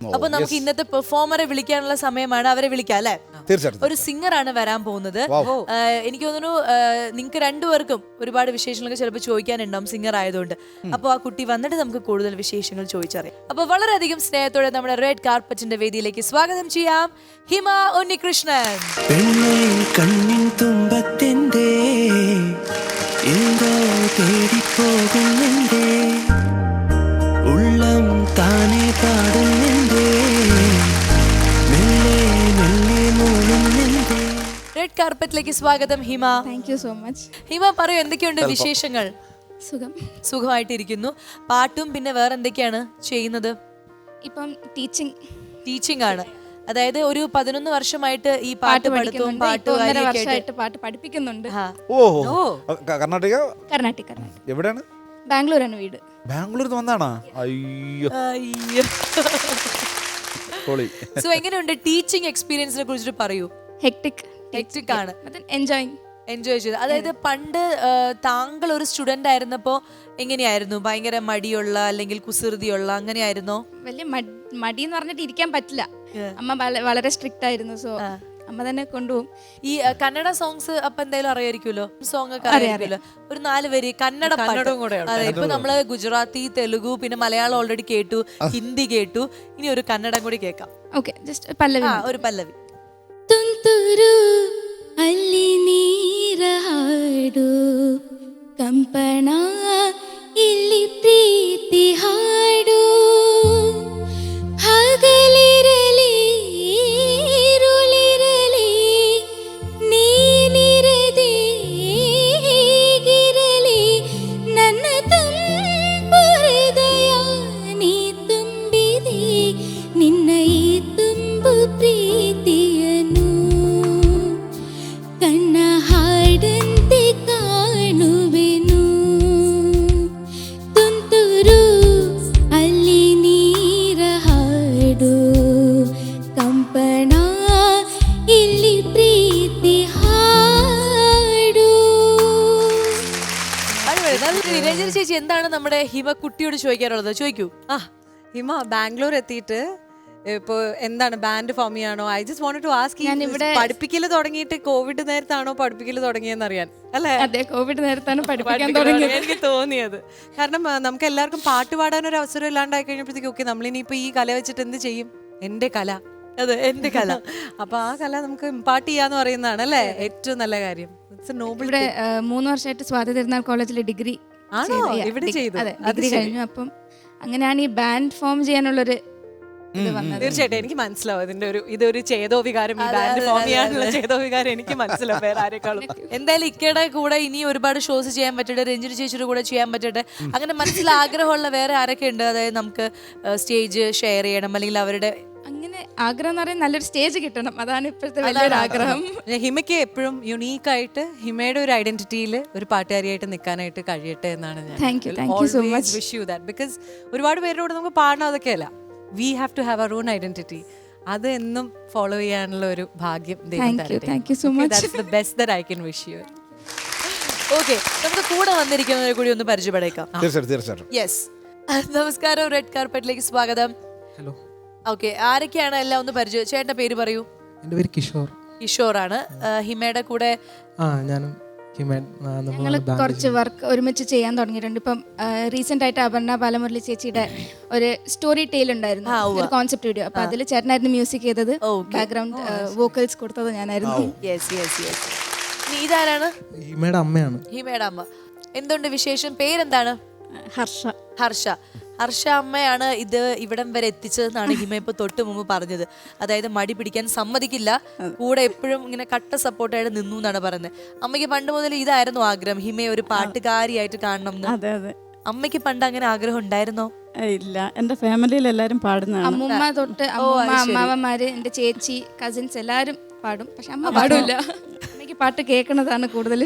അപ്പൊ നമുക്ക് ഇന്നത്തെ പെർഫോമറെ വിളിക്കാനുള്ള സമയമാണ് അവരെ വിളിക്കാം അല്ലെ? തീർച്ചയായിട്ടും. ഒരു സിംഗർ ആണ് വരാൻ പോകുന്നത്. എനിക്ക് തോന്നുന്നു നിങ്ങൾക്ക് രണ്ടുപേർക്കും ഒരുപാട് വിശേഷങ്ങളൊക്കെ ചിലപ്പോൾ ചോദിക്കാനുണ്ടാവും സിംഗർ ആയതുകൊണ്ട് അപ്പോൾ ആ കുട്ടി വന്നിട്ട് നമുക്ക് കൂടുതൽ വിശേഷങ്ങൾ ചോദിച്ചറിയാം. അപ്പൊ വളരെയധികം സ്നേഹത്തോടെ നമ്മുടെ റെഡ് കാർപ്പറ്റിന്റെ വേദിയിലേക്ക് സ്വാഗതം ചെയ്യാം ഹിമ ഉണ്ണികൃഷ്ണൻ. കണ്ണിൻ എന്തോ തേടിപ്പോകുന്നെന്തേ റെഡ് കാർപ്പറ്റിലേക്ക് സ്വാഗതം Hima. Thank you so much Hima പറയൂ എന്തൊക്കെയുണ്ട് വിശേഷങ്ങൾ? സുഖം. സുഖമായിട്ടിരിക്കുന്നു. പാട്ടും പിന്നെ വേറെ എന്തൊക്കെയാണ് ചെയ്യുന്നത്? ഇപ്പം ടീച്ചിങ് ടീച്ചിങ് ആണ്. അതായത് ഒരു പതിനൊന്ന് വർഷമായിട്ട് ഈ പാട്ട് പഠിത്തവും പഠിക്കുന്നുണ്ട്. പാട്ട് പഠിപ്പിക്കുന്നുണ്ട്. ഓ. കർണാടക കർണാടക. എവിടെയാണ്? ബാംഗ്ലൂരാണ് വീട്. ബാംഗ്ലൂർ വന്നാണോ? അയ്യോ. അയ്യോ. സോ എങ്ങനെയുണ്ട് ടീച്ചിങ് എക്സ്പീരിയൻസിനെ കുറിച്ചിട്ട് പറയൂ. ഹെക്ടിക് Hectic ആണ്. എൻജോയ് എൻജോയ് ചെയ്ത്. അതായത് പണ്ട് താങ്കൾ ഒരു സ്റ്റുഡന്റ് ആയിരുന്നപ്പോ എങ്ങനെയായിരുന്നു? ഭയങ്കര മടിയുള്ള അല്ലെങ്കിൽ കുസൃതിയുള്ള അങ്ങനെയായിരുന്നോ? വലിയ മടി എന്ന് പറഞ്ഞിട്ട് ഇരിക്കാൻ പറ്റില്ല. അമ്മ വളരെ സ്ട്രിക്റ്റ് ആയിരുന്നു സോ അമ്മ തന്നെ കൊണ്ടുപോകും. ഈ കന്നഡ സോങ്സ് അപ്പൊ എന്തായാലും അറിയായിരിക്കുമല്ലോ? സോങ് ഒക്കെ അറിയാമല്ലോ ഒരു നാല് വരി കന്നഡ പാട്ടും. കൂടെ അതെ ഇപ്പൊ നമ്മൾ ഗുജറാത്തി തെലുഗു പിന്നെ മലയാളം ഓൾറെഡി കേട്ടു ഹിന്ദി കേട്ടു. ഇനി ഒരു കന്നഡം കൂടി കേൾക്കാം. ഓക്കെ ജസ്റ്റ് പല്ലവി ഒരു പല്ലവി. ತುಂತುರು ಅಲ್ಲಿ ನೀರ ಹಾಡು ಕಂಪಣ അടിപൊളി. നല്ല രഞ്ജന ചേച്ചി എന്താണ് നമ്മുടെ ഹിമ കുട്ടിയോട് ചോദിക്കാനുള്ളത് ചോദിക്കൂ. ആ. ഹിമ ബാംഗ്ലൂർ എത്തിയിട്ട് ഇപ്പോ എന്താണ് band form ചെയ്യാണോ? I just want to ask ഇവിടെ പഠിപ്പിക്കൽ തുടങ്ങിയിട്ട് കോവിഡ് നേരത്താണോ പഠിപ്പിക്കൽ തുടങ്ങിയെന്ന് അറിയാൻ അല്ലേ? അതെ കോവിഡ് നേരത്താണ് പഠിപ്പിക്കാൻ തുടങ്ങിയത്. എനിക്ക് തോന്നിയത്. കാരണം നമുക്ക് എല്ലാവർക്കും പാട്ട് പാടാൻ ഒരു അവസരം ഇല്ലാണ്ടായി കഴിഞ്ഞപ്പോഴത്തേക്ക് ഓക്കെ നമ്മളിനിയിപ്പോ ഈ കല വെച്ചിട്ട് എന്ത് ചെയ്യും? എന്റെ കല. അതെ എന്റെ കല. അപ്പൊ ആ കല നമുക്ക് ഇമ്പാർട്ട് ചെയ്യാന്ന് പറയുന്നതാണ് അല്ലേ? ഏറ്റവും നല്ല കാര്യം. ഇവിടെ മൂന്ന് വർഷമായിട്ട് സ്വാതി തിരുനാൾ കോളേജിൽ ഡിഗ്രി ആണോ? ഇവിടെ ചെയ്തു? അതെ ഡിഗ്രി കഴിഞ്ഞു. അപ്പം അങ്ങനെയാണ് ഈ ബാൻഡ് ഫോം ചെയ്യാനുള്ളൊരു തീർച്ചയായിട്ടും എനിക്ക് മനസ്സിലാവും ഇതിന്റെ ഒരു ഇതൊരു ചേതോ വികാരം ഈ ബാൻഡ് അതെ, ഫോം ചെയ്യാനുള്ള അതെ. ചേതോ വികാരം എനിക്ക് മനസ്സിലാവും വേറെ ആരെക്കാളും. എന്തായാലും ഇക്കയുടെ കൂടെ ഇനി ഒരുപാട് ഷോസ് ചെയ്യാൻ പറ്റട്ടെ രഞ്ജിനി ചേച്ചിയുടെ കൂടെ ചെയ്യാൻ പറ്റട്ടെ. അങ്ങനെ മനസ്സിൽ ആഗ്രഹമുള്ള വേറെ ആരൊക്കെ ഉണ്ട്? അതായത് നമുക്ക് സ്റ്റേജ് ഷെയർ ചെയ്യണം അല്ലെങ്കിൽ അവരുടെ ആഗ്രഹം എന്ന് പറയുന്നത് നല്ലൊരു സ്റ്റേജ് കിട്ടണം. അതാണ് ഇപ്പോഴത്തെ വലിയൊരു ആഗ്രഹം. ഹിമയ്ക്ക് എപ്പോഴും യുണീക്ക് ആയിട്ട് ഹിമയുടെ ഒരു ഐഡന്റിറ്റിയിൽ ഒരു പാട്ടുകാരിയായിട്ട് നിൽക്കാനായിട്ട് കഴിയട്ടെ എന്നാണ് ഞാൻ. വിഷ് യു ദാറ്റ് ബിക്കോസ് ഒരുപാട് പേരോട് നമുക്ക് പാടണം അതൊക്കെയല്ല we have to have our own identity അത് എന്നും ഫോളോ ചെയ്യാനുള്ള ഒരു ഭാഗ്യം. Best that I can wish you okay നമുക്ക് കൂടെ വന്നിരിക്കുന്നവരെ കൂടി ഒന്ന് പരിചയപ്പെടേക്കാം. തീർച്ചയായിട്ടും തീർച്ചയായിട്ടും. യെസ് നമസ്കാരം റെഡ് കാർപ്പറ്റിലേക്ക് സ്വാഗതം. ഹലോ ഓക്കെ ആരൊക്കെയാണ് എല്ലാം ഒന്ന് പരിചയം ചേട്ടന്റെ പേര് പറയൂ. എന്റെ പേര് കിഷോർ. കിഷോറാണ്. ആണ് ഹിമയുടെ കൂടെ ആ ഞാനും ഞങ്ങൾ കുറച്ച് വർക്ക് ഒരുമിച്ച് ചെയ്യാൻ തുടങ്ങിയിട്ടുണ്ട്. ഇപ്പം റീസെന്റ് ആയിട്ട് അപർണ ബാലമുരളി ചേച്ചിയുടെ ഒരു സ്റ്റോറി ടെയിൽ ഉണ്ടായിരുന്നു. ഒരു കോൺസെപ്റ്റ് വീഡിയോ അപ്പൊ അതിൽ ചേട്ടനായിരുന്നു മ്യൂസിക് ചെയ്തത്. ബാക്ക്ഗ്രൗണ്ട് വോക്കൽസ് കൊടുത്തത് ഞാനായിരുന്നു. യെസ് യെസ് യെസ് നീ ഇതാരാണ്? ഹിമയുടെ അമ്മയാണ്. ഹിമയുടെ അമ്മ. എന്തുണ്ട് വിശേഷം? പേരെന്താണ്? ഹർഷ. ഹർഷ. ഹർഷ അമ്മയാണ് ഇത് ഇവിടം വരെ എത്തിച്ചതെന്നാണ് ഹിമ ഇപ്പൊ തൊട്ട് മുമ്പ് പറഞ്ഞത്. അതായത് മടി പിടിക്കാൻ സമ്മതിക്കില്ല. കൂടെ എപ്പോഴും ഇങ്ങനെ കട്ട സപ്പോർട്ടായിട്ട് നിന്നു എന്നാണ് പറയുന്നത്. അമ്മയ്ക്ക് പണ്ട് മുതൽ ഇതായിരുന്നു ആഗ്രഹം. ഹിമയെ ഒരു പാട്ടുകാരിയായിട്ട് കാണണം എന്ന്. അതെ അതെ. അമ്മയ്ക്ക് പണ്ട് അങ്ങനെ ആഗ്രഹം ഉണ്ടായിരുന്നോ? ഇല്ല. എന്റെ ഫാമിലിയിൽ എല്ലാരും പാടുന്നതാണ്. അമ്മൂമ്മ തൊട്ട് അമ്മൂമ്മ അമ്മാവന്മാര് എന്റെ ചേച്ചി കസിൻസ് എല്ലാരും പാടും. പക്ഷെ അമ്മ പാടില്ല. അമ്മയ്ക്ക് പാട്ട് കേൾക്കുന്നതാണ് കൂടുതൽ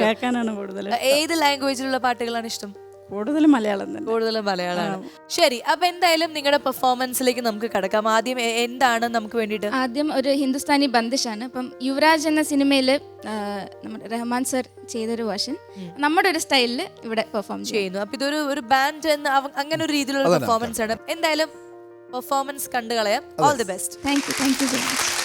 കേൾക്കാനാണ് കൂടുതൽ ഏത് ലാംഗ്വേജിലുള്ള പാട്ടുകളാണ് ഇഷ്ടം? കൂടുതലും മലയാളം തന്നെ. കൂടുതലും മലയാളമാണ്. ശരി അപ്പൊ എന്തായാലും നിങ്ങളുടെ പെർഫോമൻസിലേക്ക് നമുക്ക് കടക്കാം. ആദ്യം എ- എന്താണ് നമുക്ക് വേണ്ടിയിട്ട്? ആദ്യം ഒരു ഹിന്ദുസ്ഥാനി ബന്ദിഷാണ്. അപ്പം യുവരാജ് എന്ന സിനിമയിൽ നമ്മുടെ റഹ്മാൻ സർ ചെയ്തൊരു വേർഷൻ. നമ്മുടെ ഒരു സ്റ്റൈലിൽ ഇവിടെ പെർഫോം ചെയ്യും ചെയ്യുന്നു. അപ്പൊ ഇതൊരു ഒരു ബാൻഡ് എന്ന് അവ- അങ്ങനെ ഒരു രീതിയിലുള്ള പെർഫോമൻസ് ആണ്. എന്തായാലും പെർഫോമൻസ് കണ്ടു കളയാം. All the best thank you thank you so much